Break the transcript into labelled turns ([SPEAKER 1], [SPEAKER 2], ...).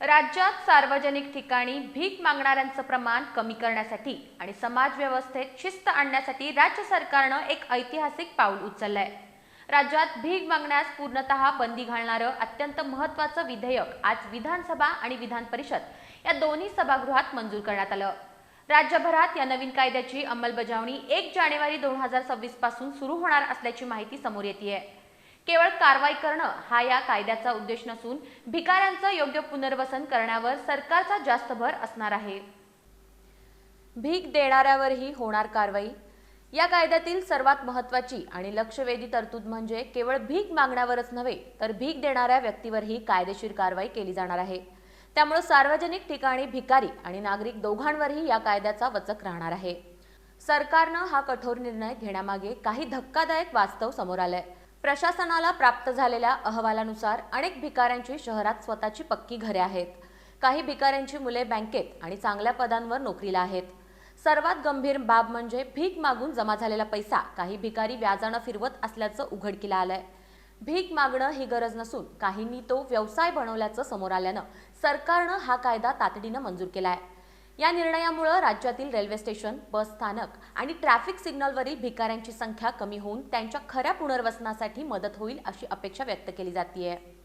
[SPEAKER 1] राज्यात सार्वजनिक ठिकाणी भीक मागणाऱ्यांचं प्रमाण कमी करण्यासाठी आणि समाज व्यवस्थेत शिस्त आणण्यासाठी राज्य सरकारनं एक ऐतिहासिक पाऊल उचललंय. राज्यात भीक मागण्यास पूर्णतः बंदी घालणारं अत्यंत महत्त्वाचं विधेयक आज विधानसभा आणि विधान परिषद या दोन्ही सभागृहात मंजूर करण्यात आलं. राज्यभरात या नवीन कायद्याची अंमलबजावणी एक जानेवारी दोन हजार सव्वीसपासून सुरू होणार असल्याची माहिती समोर येते आहे केवळ कारवाई करणं हा या कायद्याचा उद्देश नसून भिकाऱ्यांचं योग्य पुनर्वसन करण्यावर सरकारचा जास्त भर असणार आहे. भीक देणाऱ्यावरही होणार कारवाई. या कायद्यातील सर्वात महत्वाची आणि लक्षवेधी तरतूद म्हणजे केवळ भीक मागण्यावरच नव्हे तर भीक देणाऱ्या व्यक्तीवरही कायदेशीर कारवाई केली जाणार आहे. त्यामुळे सार्वजनिक ठिकाणी भिकारी आणि नागरिक दोघांवरही या कायद्याचा वचक राहणार आहे. सरकारनं हा कठोर निर्णय घेण्यामागे काही धक्कादायक वास्तव समोर आलंय. प्रशासनाला प्राप्त झालेल्या अहवालानुसार अनेक भिकाऱ्यांची शहरात स्वतःची पक्की घरे आहेत. काही भिकाऱ्यांची मुले बँकेत आणि चांगल्या पदांवर नोकरीला आहेत. सर्वात गंभीर बाब म्हणजे भीक मागून जमा झालेला पैसा काही भिकारी व्याजानं फिरवत असल्याचं उघडकीला आलंय. भीक मागणं ही गरज नसून काहींनी तो व्यवसाय बनवल्याचं समोर आल्यानं सरकारनं हा कायदा तातडीनं मंजूर केला आहे या निर्णयामुळं राज्यातील रेल्वे स्टेशन बस स्थानक आणि ट्रॅफिक सिग्नलवरील भिकाऱ्यांची संख्या कमी होऊन त्यांच्या खऱ्या पुनर्वसनासाठी मदत होईल अशी अपेक्षा व्यक्त केली जाते